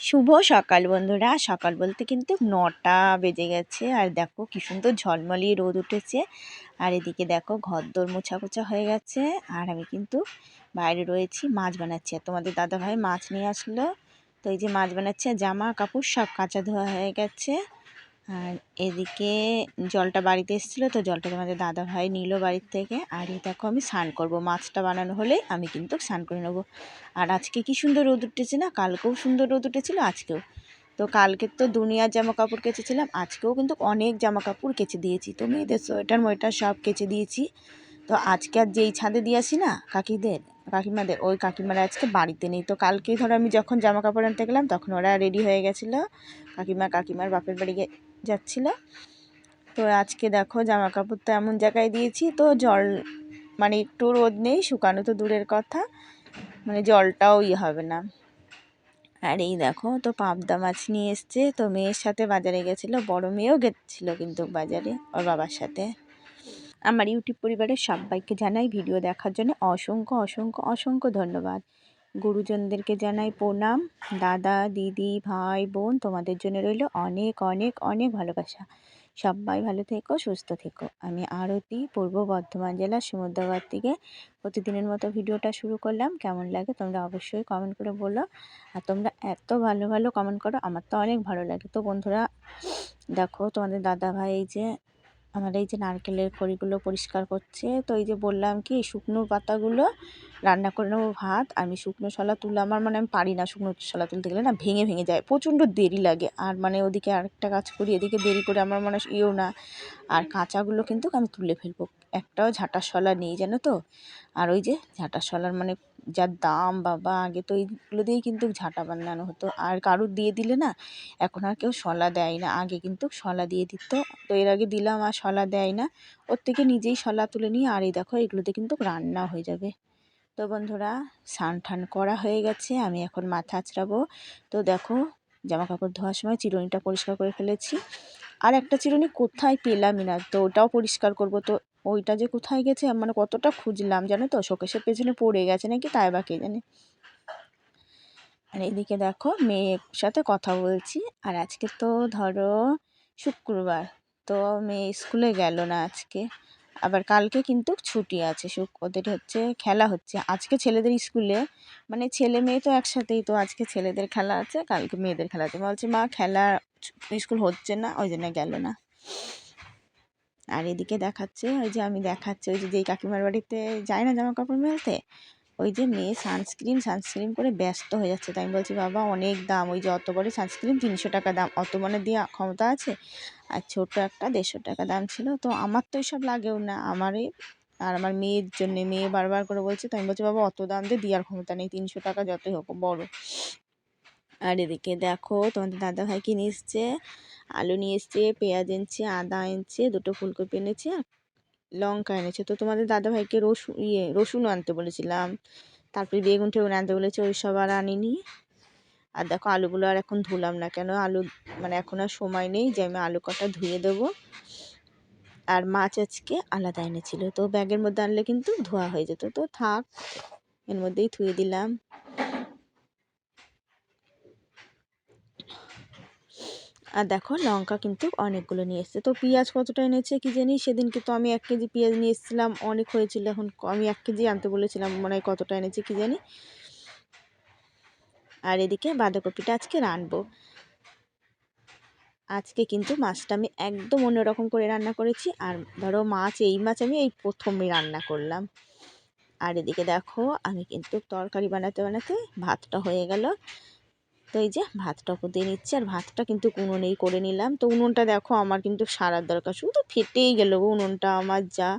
শুভ সকাল বন্ধুরা। সকাল বলতে কিন্তু নটা বেজে গেছে। আর দেখো কি সুন্দর ঝলমলিয়ে রোদ উঠেছে। আর এদিকে দেখো ঘরদোর মোছা কোছা হয়ে গেছে। আর আমি কিন্তু বাইরে রয়েছি মাছ বানাচ্ছি। আর তোমাদের দাদা ভাই মাছ নিয়ে আসলো। তো এই যে মাছ বানাচ্ছে, জামা কাপড় সব কাঁচা ধোয়া হয়ে গেছে। এদিকে জলটা বাড়িতে এসেছিল, তো জলটা তোমাদের দাদা ভাই নিল বাড়ির থেকে। আর এই দেখো আমি স্নান করব। মাছটা বানানো হলে আমি কিন্তু স্নান করে নেব। আর আজকে কি সুন্দর রোদ উঠেছে না? কালকেও সুন্দর রোদ উঠেছিল, আজকেও। তো কালকে তো দুনিয়ার জামা কাপড় কেচেছিলাম, আজকেও কিন্তু অনেক জামা কাপড় কেচে দিয়েছি। তো মেয়েদের সোয়েটার মোয়েটার সব কেচে দিয়েছি। তো আজকে আর যেই ছাদে দিয়ে আসি না, কাকিদের, কাকিমাদের, ওই কাকিমারা আজকে বাড়িতে নেই। তো কালকেই ধরো আমি যখন জামা কাপড় আনতে গেলাম, তখন ওরা রেডি হয়ে গেছিল। কাকিমা, কাকিমার বাপের বাড়ি যাচ্ছিল। তো আজকে দেখো জামা কাপড় তো এমন জায়গায় দিয়েছি, তো জল মানে একটু রোদ নেই, শুকানো তো দূরের কথা মানে জলটাও ইয়ে হবে না। আর এই দেখো, তো পাবদা মাছ নিয়ে এসছে, তো মেয়ের সাথে বাজারে গেছিল, বড় মেয়েও গেছিল কিন্তু বাজারে, ওর বাবার সাথে। আমার ইউটিউব পরিবারের সবাইকে জানাই, ভিডিও দেখার জন্য অসংখ্য অসংখ্য অসংখ্য ধন্যবাদ। গুরুজনদেরকে জানাই প্রণাম। দাদা, দিদি, ভাই, বোন, তোমাদের জন্য রইল অনেক অনেক অনেক ভালোবাসা। সবাই ভালো থেকো, সুস্থ থেকো। আমি আরতি, পূর্ব বর্ধমান জেলার সমুদ্রগড় থেকে প্রতিদিনের মতো ভিডিওটা শুরু করলাম। কেমন লাগে তোমরা অবশ্যই কমেন্ট করে বলো। আর তোমরা এত ভালো ভালো কমেন্ট করো, আমার তো অনেক ভালো লাগে। তো বন্ধুরা, দেখো তোমাদের দাদা ভাই যে আমার এই যে নারকেলের খড়িগুলো পরিষ্কার করছে, তো এই যে বললাম কি, শুকনো পাতাগুলো রান্না করে নেব ভাত আমি শুকনো শলা তুলে, আমার মানে আমি পারি না শুকনো শলা তুলতে গেলে না ভেঙে ভেঙে যায়, প্রচণ্ড দেরি লাগে। আর মানে ওদিকে আরেকটা কাজ করি, এদিকে দেরি করে আমার মানে ইয়েও না। আর কাঁচাগুলো কিন্তু আমি তুলে ফেলব, একটাও ঝাঁটার শলা নেই, জানো তো? আর ওই যে ঝাঁটার শলার মানে যার দাম, বাবা, আগে তো এইগুলো দিয়েই কিন্তু ঝাঁটা বানানো হতো। আর কারুর দিয়ে দিলে না, এখন আর কেউ শলা দেয় না। আগে কিন্তু শলা দিয়ে দিত, তো এর আগে দিলাম আর শলা দেয় না। ওর থেকে নিজেই শলা তুলে নিয়ে, আর এই দেখো, এগুলোতে কিন্তু রান্না হয়ে যাবে। তো বন্ধুরা, স্নান ঠান করা হয়ে গেছে, আমি এখন মাথা আঁচড়াবো তো দেখো জামা কাপড় ধোয়ার সময় চিরুনিটা পরিষ্কার করে ফেলেছি। আর একটা চিরুনি কোথায় পেলামই না, তো ওটাও পরিষ্কার করব। তো ওইটা যে কোথায় গেছে? মানে কতটা খুঁজলাম জানো তো? শোকেশের পেছনে পড়ে গেছে নাকি? তাই বা কে জানে? আর এদিকে দেখো, মেয়ের সাথে কথা বলছি। আর আজকে তো ধরো শুক্রবার, তো মেয়ে স্কুলে গেল না আজকে। আবার কালকে কিন্তু ছুটি আছে। ওদের হচ্ছে খেলা হচ্ছে। আজকে ছেলেদের স্কুলে মানে ছেলে মেয়ে তো একসাথেই, তো আজকে ছেলেদের খেলা আছে, কালকে মেয়েদের খেলা আছে। বলছে মা খেলা স্কুল হচ্ছে না, ওই জন্য গেল না। আর এদিকে দেখাচ্ছে, ওই যে আমি দেখাচ্ছি, ওই যে যেই কাকিমার বাড়িতে যায় না জামা কাপড় মেলতে, ওই যে মেয়ে সানস্ক্রিন সানস্ক্রিন করে ব্যস্ত হয়ে যাচ্ছে। তাই আমি বলছি, বাবা, অনেক দাম, ওই যে অত বড় সানস্ক্রিন তিনশো টাকা দাম, অত মানে দিয়ে ক্ষমতা আছে? আর ছোট একটা দেড়শো টাকা দাম ছিল। তো আমার তো এসব লাগেও না, আমারই, আর আমার মেয়ের জন্যে, মেয়ে বারবার করে বলছে, তো আমি বলছি, বাবা, অত দাম দিয়ে দেওয়ার ক্ষমতা নেই, তিনশো টাকা যতই হোক, বড়। আর এদিকে দেখো তোমাদের দাদা ভাই কিনে এসছে? আলু নিয়ে এসছে, পেঁয়াজ এনেছে, আদা এনেছে, দুটো ফুলকপি এনেছে লঙ্কা এনেছে। তো তোমাদের দাদাভাইকে রসুন ইয়ে রসুনও আনতে বলেছিলাম। তারপরে বেগুন টেগুন আনতে বলেছে, ওই সব আর আনিনি। আর দেখো আলুগুলো আর এখন ধুলাম না কেন? আলু মানে এখন আর সময় নেই যে আমি আলু কটা ধুয়ে দেবো। আর মাছ আজকে আলাদা এনেছিল। তো ব্যাগের মধ্যে আনলে কিন্তু ধোয়া হয়ে যেত। তো থাক, এর মধ্যেই ধুয়ে দিলাম। আর দেখো লঙ্কা কিন্তু অনেকগুলো নিয়ে এসছে। তো পেঁয়াজ কতটা এনেছে কি জানি? সেদিনকে তো আমি এক কেজি পেঁয়াজ নিয়ে এসেছিলাম, অনেক হয়েছিল। এখন আমি এক কেজি আনতে বলেছিলাম, মনে হয় কতটা এনেছে কি জানি? আর এদিকে বাঁধাকপিটা আজকে রানবো। আজকে কিন্তু মাছটা আমি একদম অন্যরকম করে রান্না করেছি। আর ধরো মাছ, এই মাছ আমি এই প্রথমে রান্না করলাম। আর এদিকে দেখো আমি কিন্তু তরকারি বানাতে বানাতে ভাতটা হয়ে গেল। তো এই যে ভাতটা দিয়ে নিচ্ছি, আর ভাতটা কিন্তু উনুনেই করে নিলাম। তো উনুনটা দেখো আমার কিন্তু সারার দরকার, শুধু ফেটেই গেল উনুনটা আমার যা।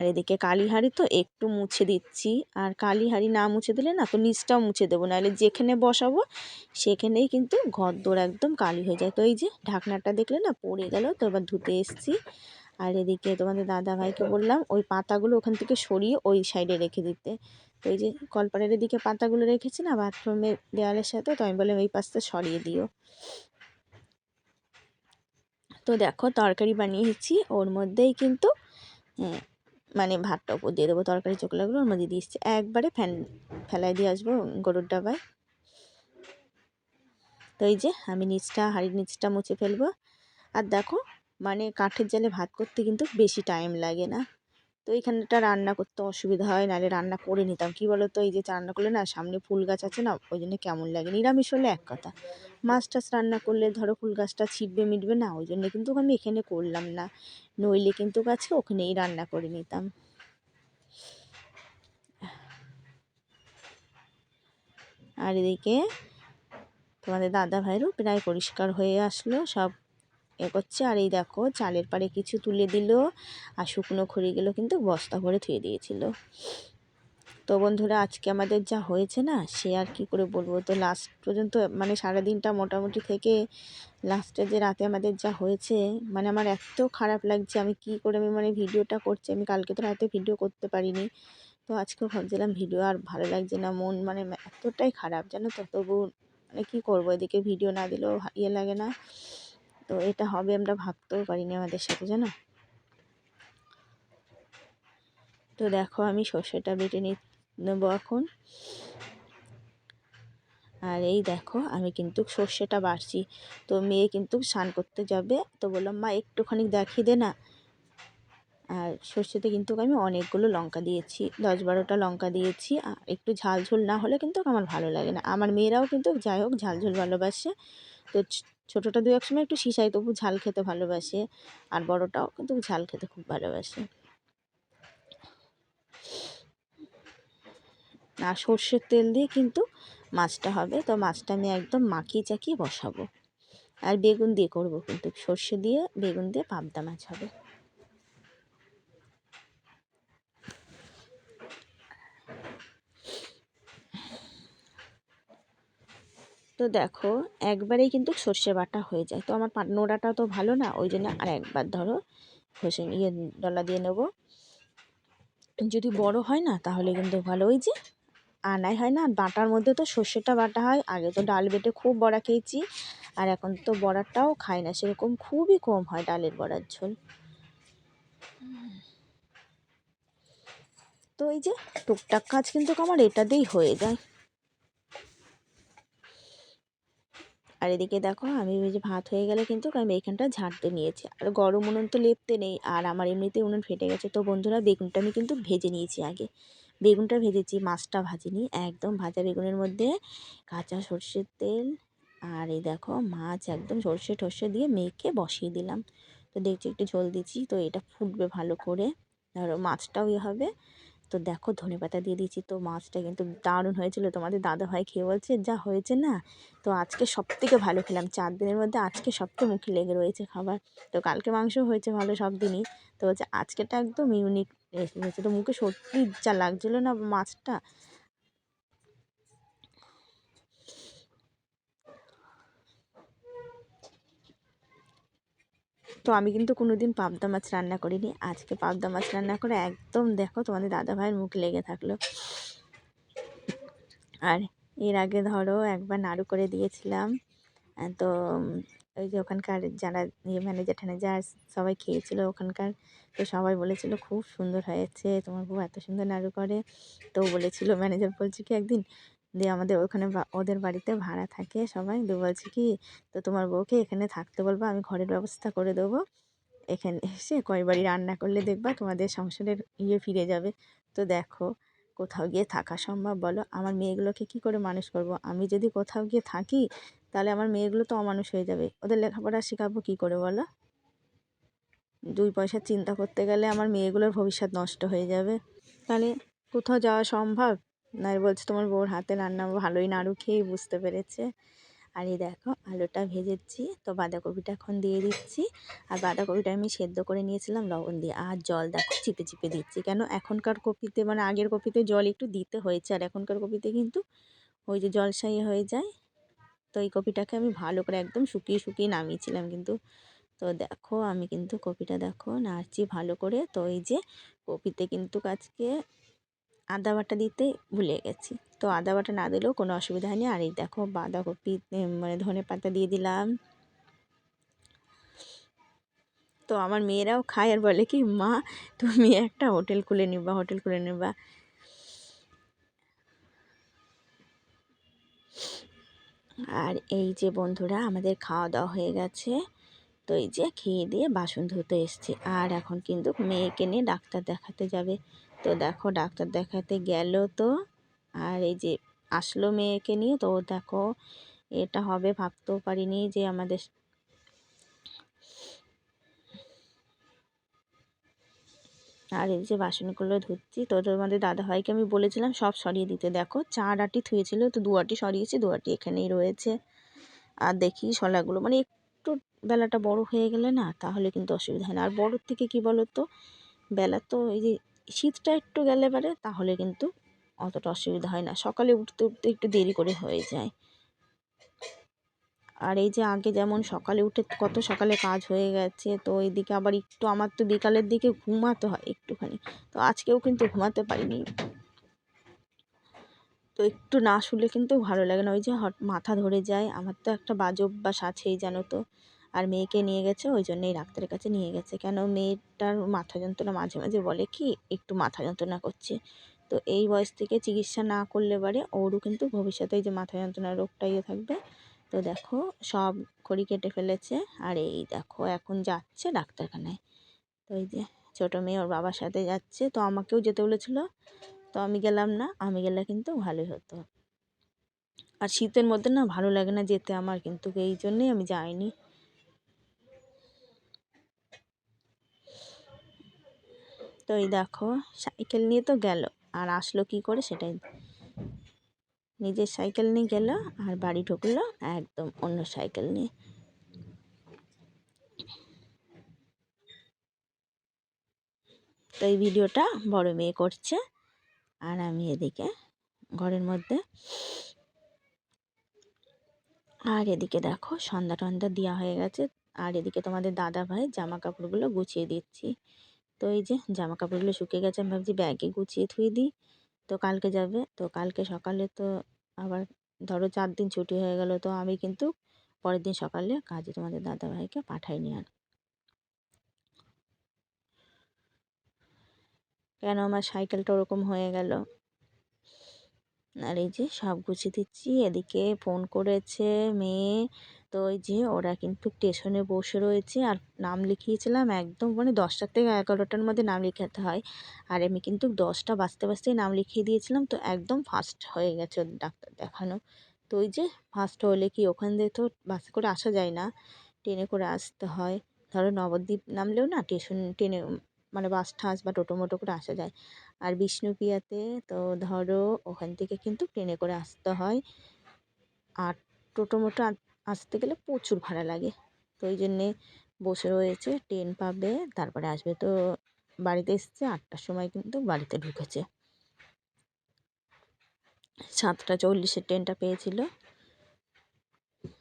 আর এদিকে কালীহাড়ি তো একটু মুছে দিচ্ছি, আর কালীহাড়ি না মুছে দিলে না তো নিচটাও মুছে দেবো, নাহলে যেখানে বসাবো সেখানেই কিন্তু ঘর দৌড় একদম কালি হয়ে যায়। তো এই যে ঢাকনাটা দেখলে না পড়ে গেল, তো এবার ধুতে এসছি। আর এদিকে তোমাদের দাদা ভাইকে বললাম ওই পাতাগুলো ওখান থেকে সরিয়ে ওই সাইডে রেখে দিতে। এই যে কলপাড়ের দিকে পাতাগুলো রেখেছি না বাথরুমের দেওয়ালের সাথে, তো আমি বললাম এই পাশটা সরিয়ে দিও। তো দেখো তরকারি বানিয়েছি, ওর মধ্যেই কিন্তু মানে ভাতটা উপর দিয়ে দেবো, তরকারি চোখলাগুলো ওর মধ্যে দিয়ে একবারে ফ্যান, ফেলাই দিয়ে আসব গরুর ডাবায়। তো এই যে আমি নিচটা, হাঁড়ির নিচটা মুছে ফেলব। আর দেখো মানে কাঠের জালে ভাত করতে কিন্তু বেশি টাইম লাগে না। তো এইখানটা রান্না করতে অসুবিধা হয়, নাহলে রান্না করে নিতাম। কী বলো তো এই যে রান্না করলে না, সামনে ফুল গাছ আছে না ওই জন্য কেমন লাগে? নিরামিষ হলে এক কথা। মাছ টাছ রান্না করলে ধরো ফুল গাছটা ছিটবে, মিটবে না ওই জন্য কিন্তু আমি এখানে করলাম না। নইলে কিন্তু গাছে ওখানেই রান্না করে নিতাম। আর এদিকে তোমাদের দাদা ভাইয়েরও প্রায় পরিষ্কার হয়ে আসলো, সব এ করছে। আর এই দেখো, চালের পাড়ে কিছু তুলে দিল আর শুকনো খড়িগুলো কিন্তু বস্তা ভরে থুয়ে দিয়েছিল। তো বন্ধুরা, আজকে আমাদের যা হয়েছে না, সে আর কি করে বলব? তো লাস্ট পর্যন্ত মানে সারাদিনটা মোটামুটি থেকে লাস্টে যে রাতে আমাদের যা হয়েছে মানে আমার এত খারাপ লাগছে, আমি কি করে, আমি মানে ভিডিওটা করছি, আমি কালকে তো রাতে ভিডিও করতে পারিনি। তো আজকেও ভাবছিলাম ভিডিও আর ভালো লাগছে না, মন মানে এতটাই খারাপ, জানো তো? তবু মানে কী করব? এদিকে ভিডিও না দিলেও ইয়ে লাগে না। তো এটা হবে আমরা ভাবতেও পারিনি আমাদের সাথে, জানো? তো দেখো আমি সর্ষেটা বেটে নেব এখন। আর এই দেখো আমি কিন্তু সর্ষেটা বাড়ছি তো মেয়ে কিন্তু স্নান করতে যাবে। তো বললাম, মা, একটুখানি দেখিয়ে দে না। আর সর্ষেতে কিন্তু আমি অনেকগুলো লঙ্কা দিয়েছি, দশ বারোটা লঙ্কা দিয়েছি। আর একটু ঝাল ঝোল না হলে কিন্তু আমার ভালো লাগে না। আমার মেয়েরাও কিন্তু যাই হোক ঝাল ঝোল ভালোবাসে। তো ছোটোটা দু এক সময় একটু সিসাই, তবু ঝাল খেতে ভালোবাসে। আর বড়টাও কিন্তু ঝাল খেতে খুব ভালোবাসে। আর সর্ষের তেল দিয়ে কিন্তু মাছটা হবে। তো মাছটা আমি একদম মাখিয়ে চাকিয়ে বসাবো। আর বেগুন দিয়ে করব কিন্তু। সর্ষে দিয়ে, বেগুন দিয়ে পাবদা মাছ হবে। তো দেখো, একবারেই কিন্তু সর্ষে বাটা হয়ে যায়। তো আমার নোড়াটা তো ভালো না, ওই জন্য আর একবার ধরো ঘষে ইয়ে ডলা দিয়ে নেব। যদি বড় হয় না, তাহলে কিন্তু ভালো। ওই যে আনাই হয় না, বাটার মধ্যে তো সর্ষেটা বাটা হয়, আগে তো ডাল বেটে খুব বড়া খেয়েছি, আর এখন তো বড়াটাও খাই না, সেরকম খুবই কম হয় ডালের বড়ার ঝোল। তো এই যে টুকটাক কাজ কিন্তু আমার এটাতেই হয়ে যায়। আর এদিকে দেখো, আমি ওই যে ভাত হয়ে গেলে কিন্তু আমি এইখানটা ঝাড়তে নিয়েছি। আর গরম উনুন তো লেপতে নেই, আর আমার এমনিতে উনুন ফেটে গেছে। তো বন্ধুরা, বেগুনটা আমি কিন্তু ভেজে নিয়েছি আগে। বেগুনটা ভেজেছি, মাছটা ভাজিনি, একদম ভাজা বেগুনের মধ্যে কাঁচা সর্ষের তেল আর এই দেখো, মাছ একদম সর্ষে টর্ষে দিয়ে মেখে বসিয়ে দিলাম। তো দেখছি একটু ঝোল দিচ্ছি, তো এটা ফুটবে ভালো করে। ধরো মাছটাও ইয়ে হবে তো দেখো ধনে পাতা দিয়ে দিয়েছি। তো মাছটা কিন্তু দারুণ হয়েছিল। তোমাদের দাদা ভাই খেয়ে বলছে, যা হয়েছে না। তো আজকে সব থেকে ভালো খেলাম। চার দিনের মধ্যে আজকে সবথেকে মুখে লেগে রয়েছে খাবার। তো কালকে মাংস হয়েছে ভালো সব দিনই। তো হচ্ছে আজকেটা একদম ইউনিক রেসিপি হয়েছে। তো মুখে সত্যি যা লাগছিল না মাছটা তো আমি কিন্তু কোনো দিন পাবদা মাছ রান্না করিনি। আজকে পাবদা মাছ রান্না করে একদম দেখো তোমাদের দাদা ভাইয়ের মুখ লেগে থাকল। আর এর আগে ধরো একবার নাড়ু করে দিয়েছিলাম। তো ওই যে ওখানকার যারা ইয়ে ম্যানেজার ট্যানেজার সবাই খেয়েছিল ওখানকার, তো সবাই বলেছিল খুব সুন্দর হয়েছে, তোমার বউ এত সুন্দর নাড়ু করে। তো বলেছিল ম্যানেজার বলছে কি, একদিন দিয়ে আমাদের ওখানে ওদের বাড়িতে ভাড়া থাকে সবাই। তো বলছে কি, তো তোমার বউকে এখানে থাকতে বলব, আমি ঘরের ব্যবস্থা করে দেবো। এখানে এসে কয়বারই রান্না করলে দেখবা তোমাদের সংসারের ইয়ে ফিরে যাবে। তো দেখো, কোথাও গিয়ে থাকা সম্ভব বলো। আমার মেয়েগুলোকে কি করে মানুষ করব? আমি যদি কোথাও গিয়ে থাকি, তাহলে আমার মেয়েগুলো তো অমানুষ হয়ে যাবে। ওদের লেখাপড়া শেখাবো কী করে বলো? দুই পয়সা চিন্তা করতে গেলে আমার মেয়েগুলোর ভবিষ্যৎ নষ্ট হয়ে যাবে। তাহলে কোথাও যাওয়া সম্ভব? না বলছে তোমার বউর হাতে রান্না ভালোই নাড়ু খেয়েই বুঝতে পেরেছে। আর এই দেখো, আলুটা ভেজেছি, তো বাঁধাকপিটা এখন দিয়ে দিচ্ছি। আর বাঁধাকপিটা আমি সেদ্ধ করে নিয়েছিলাম লবণ দিয়ে। আর জল দেখো, চিপে চিপে দিচ্ছি। কেন এখনকার কপিতে মানে আগের কপিতে জল একটু দিতে হয়েছে, আর এখনকার কপিতে কিন্তু ওই যে জলসাই হয়ে যায়। তো এই কপিটাকে আমি ভালো করে একদম শুকিয়ে শুকিয়ে নামিয়েছিলাম কিন্তু। তো দেখো, আমি কিন্তু কপিটা দেখো নাড়ছি ভালো করে। তো এই যে কপিতে কিন্তু আজকে আদা বাটা দিতে ভুলে গেছি। তো আদা বাটা না দিলেও কোনো অসুবিধা হয়নি। আর এই দেখো বাঁধাকপি মানে ধনে পাতা দিয়ে দিলাম। তো আমার মেয়েরাও খায় আর বলে কি, মা, তুমি একটা হোটেল খুলে নিবা, হোটেল খুলে নিবা। আর এই যে বন্ধুরা, আমাদের খাওয়া দাওয়া হয়ে গেছে। তো এই যে খেয়ে দিয়ে বাসন ধুতে এসছে। আর এখন কিন্তু মেয়েকে নিয়ে ডাক্তার দেখাতে যাবে। তো দেখো ডাক্তার দেখাতে গেল তো। আর এই যে আসলো মেয়েকে নিয়ে, তো দেখো এটা হবে ভাবতেও পারিনি যে আমাদের আর এই যে বাসনগুলো ধুচ্ছি, তো তোমাদের দাদাভাইকে আমি বলেছিলাম সব সরিয়ে দিতে। দেখো চার আটি থুয়েছিল, তো দু আটি সরিয়েছি, দু আটি এখানেই রয়েছে। আর দেখি শলাগুলো মানে একটু বেলাটা বড় হয়ে গেলে না তাহলে কিন্তু অসুবিধা হয় না। আর বড়োর থেকে কি বলো তো বেলা তো এই যে শীতটা একটু গেলে পারে, তাহলে কিন্তু অতটা অসুবিধা হয় না। সকালে উঠতে উঠতে একটু দেরি করে হয়ে যায়। আর এই যে আগে যেমন সকালে উঠে কত সকালে কাজ হয়ে গেছে, তো এইদিকে আবার একটু আমার তো বিকালের দিকে ঘুমাতে হয় একটুখানি। তো আজকেও কিন্তু ঘুমাতে পারিনি। তো একটু না শুলে কিন্তু ভালো লাগে না। ওই যে হট মাথা ধরে যায়, আমার তো একটা বাজে অভ্যাস আছেই জানো তো। আর মেয়েকে নিয়ে গেছে, ওই জন্যই ডাক্তারের কাছে নিয়ে গেছে। কেন? মেয়েটার মাথা যন্ত্রণা মাঝে মাঝে বলে কি, একটু মাথা যন্ত্রণা করছে। তো এই বয়স থেকে চিকিৎসা না করলে পারে, ওরও কিন্তু ভবিষ্যতে যে মাথা যন্ত্রণার রোগটা ইয়ে থাকবে। তো দেখো, সব খড়ি কেটে ফেলেছে। আর এই দেখো, এখন যাচ্ছে ডাক্তারখানায়। তো এই যে ছোটো মেয়ে ওর বাবার সাথে যাচ্ছে। তো আমাকেও যেতে বলেছিলো। তো আমি গেলাম না, আমি গেলে কিন্তু ভালোই হতো। আর শীতের মধ্যে না ভালো লাগে না যেতে আমার কিন্তু, এই জন্যেই আমি যাইনি। তো এই দেখো, সাইকেল নিয়ে তো গেল। আর আসলো কি করে সেটাই নিজের সাইকেল নিয়ে গেল আর বাড়ি ঢুকলো একদম অন্য সাইকেল নিয়ে। তো এই ভিডিওটা বড় মেয়ে করছে আর আমি এদিকে ঘরের মধ্যে। আর এদিকে দেখো সন্ধ্যা টন্ধা দেওয়া হয়ে গেছে। আর এদিকে তোমাদের দাদা ভাই জামা কাপড়গুলো গুছিয়ে দিচ্ছি। তো এই যে জামা কাপড়গুলো শুকিয়ে গেছে, আমি ভাবছি ব্যাগে গুছিয়ে থুয়ে দিই। তো কালকে যাবে, তো কালকে সকালে তো আবার ধরো চার দিন ছুটি হয়ে গেল, তো আমি কিন্তু পরের দিন সকালে কাজে তোমাদের দাদাভাইকে পাঠাই নি আর কেন আমার সাইকেলটা ওরকম হয়ে গেল? আর এই যে সব গুছিয়ে দিচ্ছি। এদিকে ফোন করেছে মেয়ে। তো ওই যে ওরা কিন্তু স্টেশনে বসে রয়েছে। আর নাম লিখিয়েছিলাম একদম মানে দশটার থেকে এগারোটার মধ্যে নাম লিখাতে হয়। আর আমি কিন্তু দশটা বাজতে বাজতেই নাম লিখিয়ে দিয়েছিলাম। তো একদম ফার্স্ট হয়ে গেছে ডাক্তার দেখানো। তো ওই যে ফার্স্ট হলে কি ওখান দিয়ে তো বাসে করে আসা যায় না। ট্রেনে করে আসতে হয়। ধরো নবদ্বীপ নামলেও না স্টেশন, ট্রেনে মানে বাস ঠাস বা টোটো মোটো করে আসা যায়। আর বিষ্ণুপ্রিয়াতে তো ধরো ওখান থেকে কিন্তু ট্রেনে করে আসতে হয়। আর টোটো মোটো আসতে গেলে প্রচুর ভাড়া লাগে। তো ওই জন্যে বসে রয়েছে, ট্রেন পাবে, তারপরে আসবে তো বাড়িতে এসছে, আটটার সময় কিন্তু বাড়িতে ঢুকেছে। সাতটা চল্লিশের ট্রেনটা পেয়েছিল।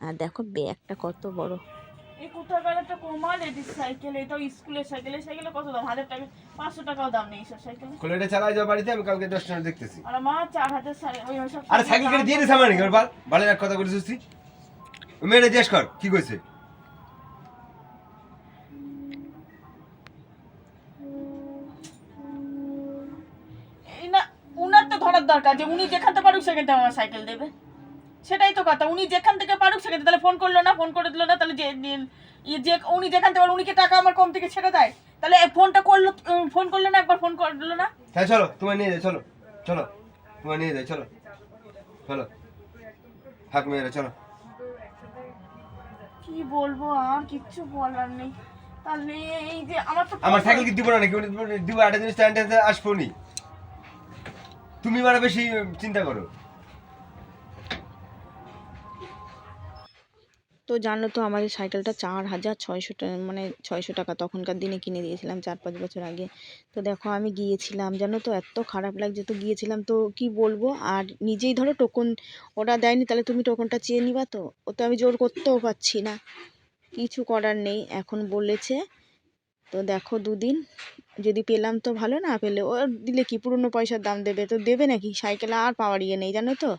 আর দেখো ব্যাগটা কত বড়। এই কোথাকার একটা কোমা লেডিস সাইকেল এটাও স্কুলের সাইকেল এই সাইকেলে কত দাম? হাজার টাকা পাঁচশো টাকাও দাম নেই সব সাইকেলে। কোলেটা চালাই যাও বাড়িতে আমি কালকে দশটা দেখতেছি। আর আমার চার হাজার ওই সব আরে সাইকেল কেটে দিয়ে দিস আমার নাকি বাল বালের এক কথা করে সুস্থি মেয়েটা জিজ্ঞেস কর কি কইছে? এই না উনার তো ধরার দরকার যে উনি যেখান পারুক সেখান আমার সাইকেল দেবে। সেটাই তো কথা। উনি যেখান থেকে পারুক সেখানে তাহলে ফোন করল না ফোন করে দিল না তাহলে যে যে- উনি যেখান থেকে উনি কি টাকা আমার কম থেকে ছেড়ে দেয়? তাহলে ফোনটা করল ফোন করল না একবার ফোন করল না? হ্যাঁ চলো তোমার নিয়ে যাই চলো চলো তোমার নিয়ে যাই চলো চলো থাক মেয়েরা চলো। কি বলব আর কিচ্ছু বলার নেই। তাহলে এই যে আমার তো আমার সাইকেল কি দিব না নাকি? দিব একটা জিনিস স্ট্যান্ডে আসব নি। তুমি মানে বেশি চিন্তা করো। তো জানো তো আমাদের সাইকেলটা চার হাজার ছয়শো টাকা মানে ছয়শো টাকা তখনকার দিনে কিনে দিয়েছিলাম চার পাঁচ বছর আগে। তো দেখো আমি গিয়েছিলাম, জানো তো এত খারাপ লাগছে তো গিয়েছিলাম তো কি বলব? আর নিজেই ধরো টোকন ওরা দেয়নি তাহলে তুমি টোকনটা চেয়ে নিবা তো? ও তো আমি জোর করতেও পারছি না। কিছু করার নেই, এখন বলেছে। তো দেখো দুদিন, যদি পেলাম তো ভালো না পেলে, ও দিলে কি পুরনো পয়সার দাম দেবে? তো দেবে নাকি? সাইকেল আর পাওয়ার ইয়ে নেই, জানো তো?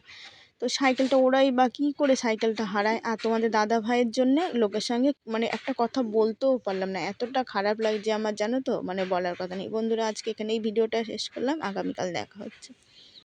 তো সাইকেলটা ওরাই বা কী করে সাইকেলটা হারায়? আর তোমাদের দাদা ভাইয়ের জন্যে লোকের সঙ্গে মানে একটা কথা বলতেও পারলাম না। এতটা খারাপ লাগছে আমার, জানো তো? মানে বলার কথা নেই। বন্ধুরা, আজকে এখানে এই ভিডিওটা শেষ করলাম। আগামীকাল দেখা হচ্ছে।